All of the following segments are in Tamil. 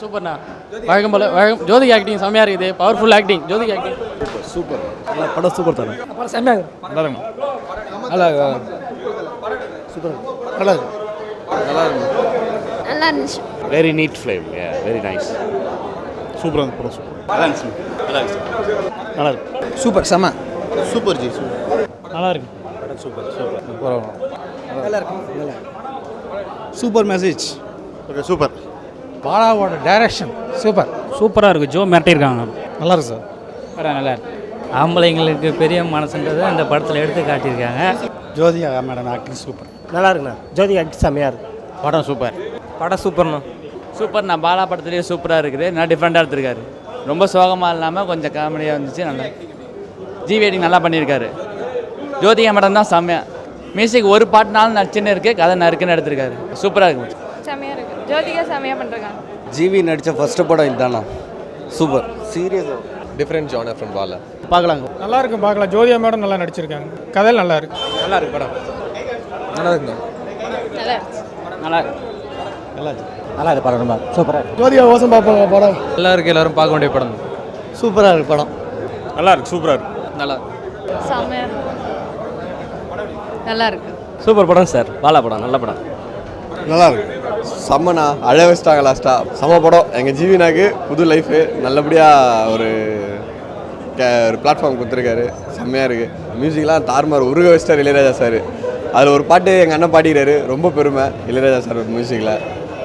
படம் சூப்பர்ண்ணா வழக்கம் போல வழக்கம் ஜோதிகா ஆக்டிங் செம்மையாக இருக்குது. Powerful acting Jyothika acting super. படம் சூப்பர் தானே? அப்புறம் செம்மையாக நல்லா இருக்கும் நல்லா சூப்பர் நல்லா இருக்கு. நல்லா இருக்கு. நல்லா இருந்துச்சு. Very neat flame very nice சூப்பராக இருக்கு படம் சூப்பர். நல்லா இருந்துச்சு. நல்லா இருந்துச்சு. நல்லா இருக்கு. சூப்பர் செம சூப்பர் ஜி சூப்பர். நல்லா இருக்கு. நல்லா இருக்கு. Super message. Okay super. பாலாவோட direction super சூப்பராக இருக்குது ஜோ மிரட்டியிருக்காங்க. நல்லா இருக்கு சார் படம் நல்லா இருக்கு. ஆம்பளைங்களுக்கு பெரிய மனசுன்றதை அந்த படத்தில் எடுத்து காட்டியிருக்காங்க. ஜோதிகா மேடம் ஆக்டிங் சூப்பர் நல்லா இருக்குண்ணா. ஜோதி ஆக்ட் செம்மையாக இருக்கு. படம் சூப்பர் படம் சூப்பர்ண்ணா சூப்பர்ண்ணா பாலா படத்துலேயே சூப்பராக இருக்குது. நல்லா டிஃப்ரெண்ட்டாக எடுத்திருக்காரு. ரொம்ப சோகமாக இல்லாமல் கொஞ்சம் காமெடியாக இருந்துச்சு நல்லா ஜிவி எடிங் நல்லா பண்ணியிருக்காரு. ஜோதிகா மேடம் தான் செம்மையா. மியூசிக் ஒரு பாட்டுனாலும் நச்சுன்னு இருக்குது கதை நறுக்குன்னு எடுத்திருக்காரு. சூப்பராக இருக்கு. செமையாக இருக்கு ஜோதிகா செமையாக பண்ணுறாங்க ஜிவி நடித்த ஃபர்ஸ்ட் படம் இதுதானா சூப்பர் சீரியஸாக டிஃப்ரெண்ட் ஜானர் ஃப்ரம் பாலா பார்க்கலாங்க. நல்லா இருக்கு பார்க்கலாம். ஜோதியா மேடம் நல்லா நடிச்சிருக்காங்க. கதை நல்லா இருக்கு நல்லா இருக்கு படம். நல்லா இருக்குங்க நல்லா நல்லா இருக்கு. நல்லா இருக்கு நல்லா இருக்கு படம் ரொம்ப. சூப்பராக ஜோதிகா வாசம் பார்ப்பாங்க படம். நல்லா இருக்கு எல்லாரும் பார்க்க வேண்டிய படம். சூப்பராக இருக்கு படம். நல்லா இருக்கு சூப்பராக இருக்கு. நல்லா செம்மையாக இருக்கு. நல்லா இருக்கு சூப்பர் படம் சார் பாலா படம் நல்ல படம். நல்லா இருக்கு செம்மண்ணா அழ வச்சிட்டாங்க லாஸ்ட்டாக செம்ம படம். எங்கள் ஜீவினாக்கு புது லைஃபு நல்லபடியாக ஒரு கே- ஒரு பிளாட்ஃபார்ம் கொடுத்துருக்காரு. செம்மையாக இருக்குது மியூசிக்லாம் தார்மார் உருக வச்சிட்டார் இளையராஜா சார் அதில் ஒரு பாட்டு எங்கள் அண்ணன் பாடிக்கிறாரு. ரொம்ப பெருமை. இளையராஜா சார் மியூசிக்கில்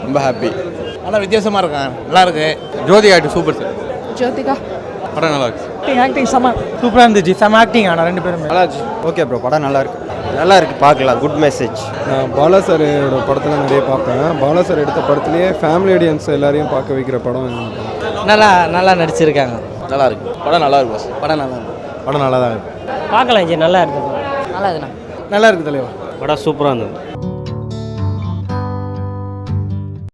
ரொம்ப ஹாப்பி நல்லா வித்தியாசமாக இருக்காங்க நல்லா இருக்கு Jothi acting super sir Jyothika. படம் நல்லா இருக்கு. ஆக்டிங் செம சூப்பராக இருந்துச்சு. செம ஆக்டிங் ஆனால் ரெண்டு பேருமே. நல்லா இருந்துச்சு ஓகே ப்ரோ படம் நல்லா இருக்கு. நல்லா இருக்கு பார்க்கலாம். குட் மெசேஜ் நான் பாலா சாரோட படத்தில் நிறைய பார்ப்பேன். பாலா சார் எடுத்த படத்துலேயே ஃபேமிலி ஆடியன்ஸ் எல்லாரையும் பார்க்க வைக்கிற படம். நல்லா நல்லா நடிச்சிருக்காங்க. நல்லா இருக்கு படம் நல்லா இருக்கும். படம் நல்லா இருக்கு படம் நல்லா தான் இருக்கு. பார்க்கலாம் ஜி நல்லா இருக்கு. நல்லா இருக்குண்ணா. நல்லா இருக்கு தலைவா. படம் சூப்பராக இருந்தது.